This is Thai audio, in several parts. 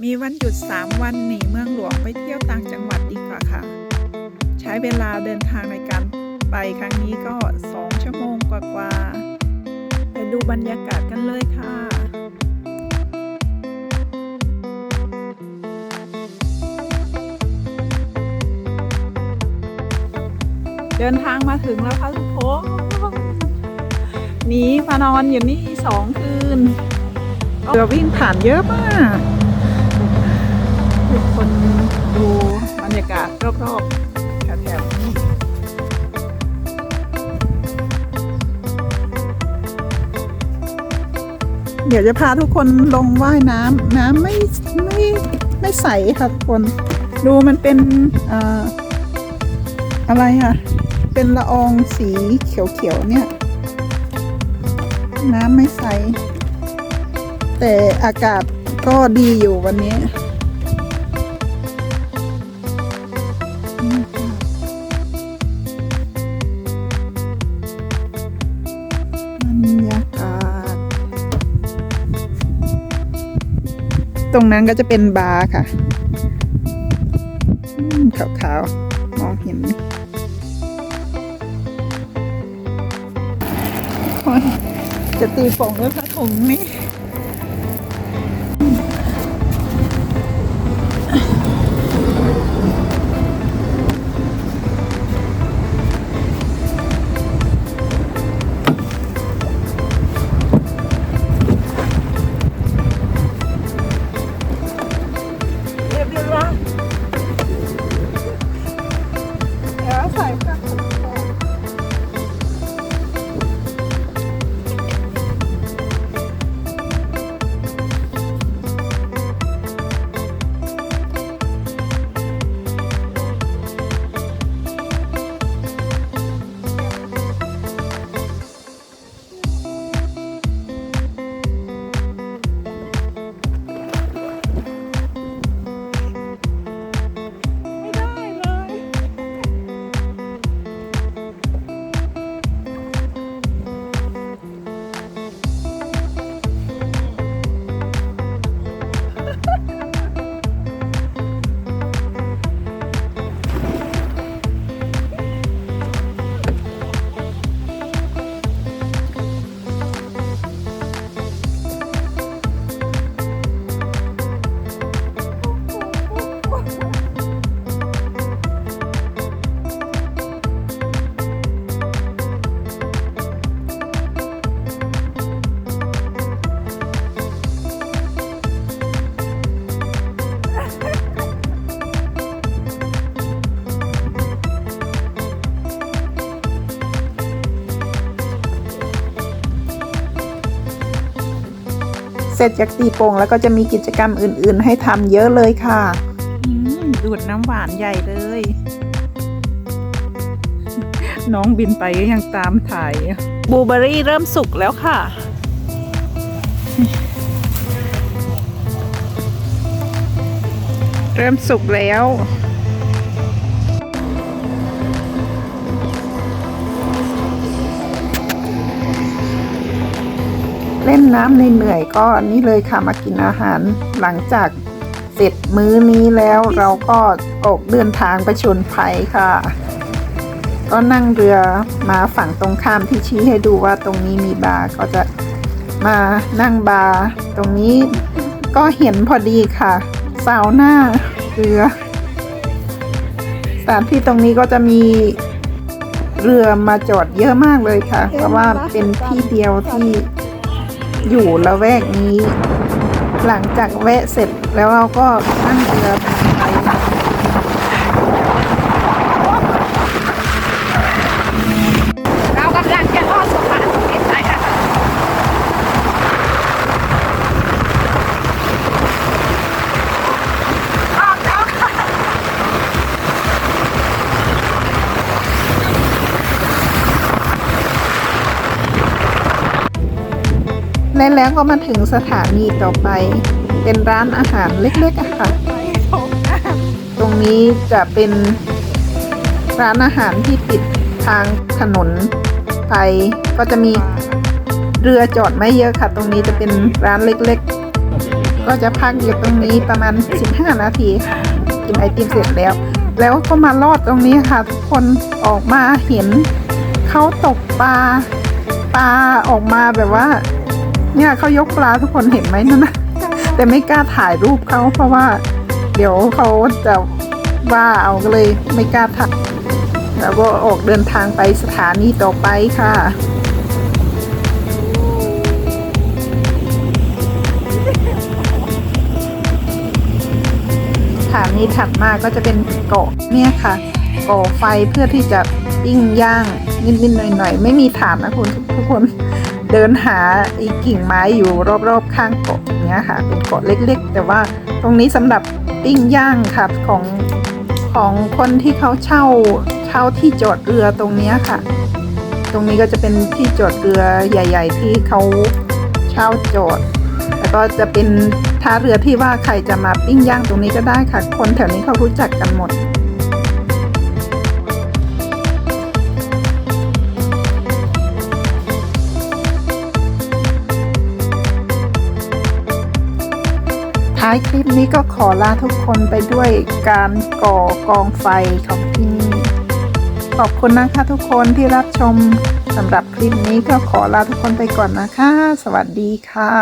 มีวันหยุด 3 วันหนีเมืองหลวงไปเที่ยวต่างจังหวัดดีกว่าค่ะ ใช้เวลาเดินทางในการไปครั้งนี้ก็ 2 ชั่วโมงกว่าๆไปดูบรรยากาศกันเลยค่ะเดินทางมาถึงแล้วค่ะทุกคนหนีมานอนอยู่นี่สองคืนเรือวิ่งผ่านเยอะมาก ทุกคนดูบรรยากาศรอบๆแถวๆนี้เดี๋ยวจะพาทุกคนลงว่ายน้ำน้ำไม่ไม่ไม่ใสค่ะทุกคน ดูมันเป็นออะไรอะเป็นละอองสีเขียวๆเนี่ย น้ำไม่ใส แต่อากาศก็ดีอยู่วันนี้ ตรงนั้นก็จะเป็นบาร์ค่ะขาวๆ มองเห็นจะตีฝงด้วยพระถุงนี่ แล้ ร็จจากตีโป่งแล้วก็จะมีกิจกรรมอื่น ๆ ให้ทำเยอะเลยค่ะดูดน้ำหวานใหญ่เลย น้องบินไปก็ยังตามถ่ายบลูเบอรี่เริ่มสุกแล้วค่ะ เริ่มสุกแล้ว เล่นน้ำในเหนื่อยก็นี่เลยค่ะมากินอาหารหลังจากเสร็จมื้อนี้แล้วเราก็ออกเดินทางไปชนภัยค่ะ ก็นั่งเรือมาฝั่งตรงข้ามที่ชี้ให้ดูว่าตรงนี้มีบาร์ก็จะมานั่งบาร์ตรงนี้ก็เห็นพอดีค่ะสาวหน้าเรือสถานที่ตรงนี้ก็จะมีเรือมาจอดเยอะมากเลยค่ะ เพราะว่าเป็นที่เดียวที่ อยู่ละแวกนี้ หลังจากแวะเสร็จแล้วเราก็นั่งเรือไป และแล้วก็มาถึงสถานีต่อไป เป็นร้านอาหารเล็กๆอะค่ะ ตรงนี้จะเป็นร้านอาหารที่ติดทางถนนไป ก็จะมีเรือจอดไม่เยอะค่ะ ตรงนี้จะเป็นร้านเล็กๆ ก็จะพักอยู่ตรงนี้ประมาณ 15 นาทีค่ะ กินไอติมเสร็จแล้ว แล้วก็มาลอดตรงนี้ค่ะ ทุกคนออกมาเห็นเขาตกปลาปลาออกมาแบบว่า เนี่ยเขายกปลาทุกคนเห็นไหมนั่นนะแต่ไม่กล้าถ่ายรูปเขาเพราะว่า เดี๋ยวเขาจะว่าเอาก็เลยไม่กล้าถ่ายแล้วก็ออกเดินทางไปสถานีต่อไปค่ะสถานีถัดมาก็จะเป็นเกาะเนี่ยค่ะก่อไฟเพื่อที่จะปิ้งย่างนิดๆหน่อยๆ ไม่มีฐานนะคุณทุกคน เดินหาอีกิ่งไม้อยู่รอบๆข้างเกาะเนี้ยค่ะเป็นเกาะเล็กๆ แต่ว่าตรงนี้สำหรับปิ้งย่างค่ะของของคนที่เขาเช่าเช่าที่จอดเรือตรงเนี้ยค่ะ ตรงนี้ก็จะเป็นที่จอดเรือใหญ่ ๆ ที่เขาเช่าจอดแล้วก็จะเป็นท่าเรือที่ว่าใครจะมาปิ้งย่างตรงนี้ก็ได้ค่ะ คนแถวนี้เขารู้จักกันหมดายคลิปนี้ก็ขอลาทุกคนไปด้วยการก่อกองไฟของที่นี่ ขอบคุณนะคะทุกคนที่รับชมสำหรับคลิปนี้ก็ขอลาทุกคนไปก่อนนะคะ สวัสดีค่ะ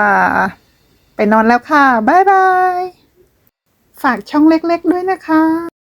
ไปนอนแล้วค่ะ บ๊ายบาย ฝากช่องเล็กๆด้วยนะคะ